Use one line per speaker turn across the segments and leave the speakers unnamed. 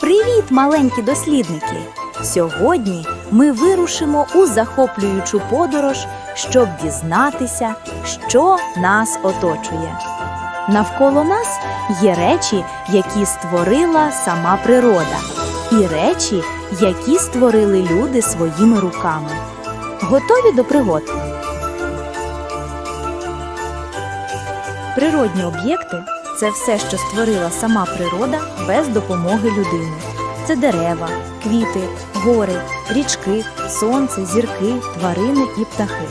Привіт, маленькі дослідники! Сьогодні ми вирушимо у захоплюючу подорож, щоб дізнатися, що нас оточує. Навколо нас є речі, які створила сама природа, і речі, які створили люди своїми руками. Готові до пригод? Природні об'єкти це все, що створила сама природа без допомоги людини. Це дерева, квіти, гори, річки, сонце, зірки, тварини і птахи.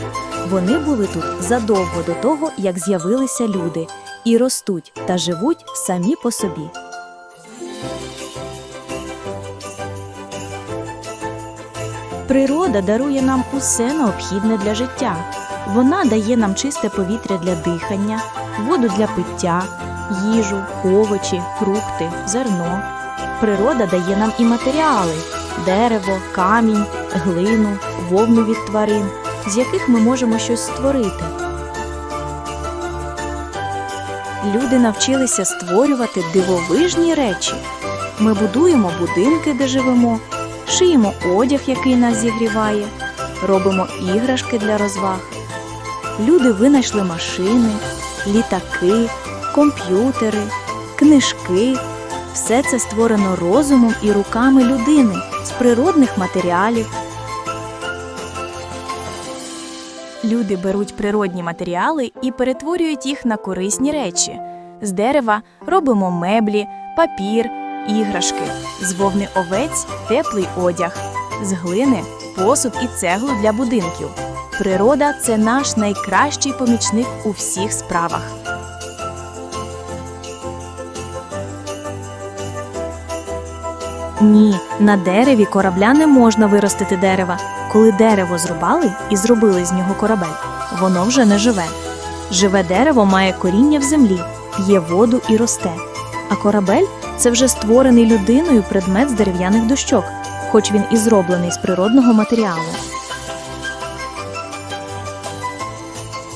Вони були тут задовго до того, як з'явилися люди, і ростуть та живуть самі по собі. Природа дарує нам усе необхідне для життя. Вона дає нам чисте повітря для дихання, воду для пиття, їжу, овочі, фрукти, зерно. Природа дає нам і матеріали дерево, камінь, глину, вовну від тварин, з яких ми можемо щось створити. Люди навчилися створювати дивовижні речі. Ми будуємо будинки, де живемо, шиємо одяг, який нас зігріває, робимо іграшки для розваг. Люди винайшли машини, літаки, комп'ютери, книжки. Все це створено розумом і руками людини з природних матеріалів. Люди беруть природні матеріали і перетворюють їх на корисні речі. З дерева робимо меблі, папір, іграшки, з вовни овець теплий одяг, з глини посуд і цеглу для будинків. Природа це наш найкращий помічник у всіх справах. Ні, на дереві корабля не можна виростити дерева. Коли дерево зрубали і зробили з нього корабель, воно вже не живе. Живе дерево має коріння в землі, п'є воду і росте. А корабель це вже створений людиною предмет з дерев'яних дощок, хоч він і зроблений з природного матеріалу.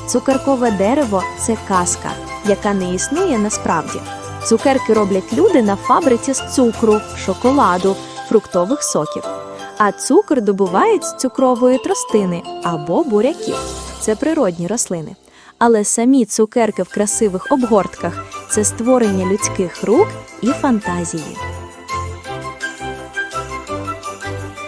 Цукеркове дерево це казка, яка не існує насправді. Цукерки роблять люди на фабриці з цукру, шоколаду, фруктових соків. А цукор добувають з цукрової тростини або буряків. Це природні рослини. Але самі цукерки в красивих обгортках це створення людських рук і фантазії.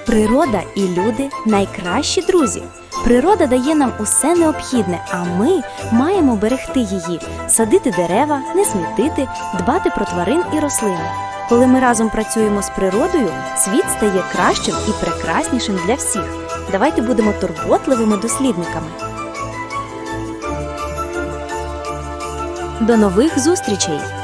Природа і люди найкращі друзі. Природа дає нам усе необхідне, а ми маємо берегти її, садити дерева, не смітити, дбати про тварин і рослин. Коли ми разом працюємо з природою, світ стає кращим і прекраснішим для всіх. Давайте будемо турботливими дослідниками. До нових зустрічей!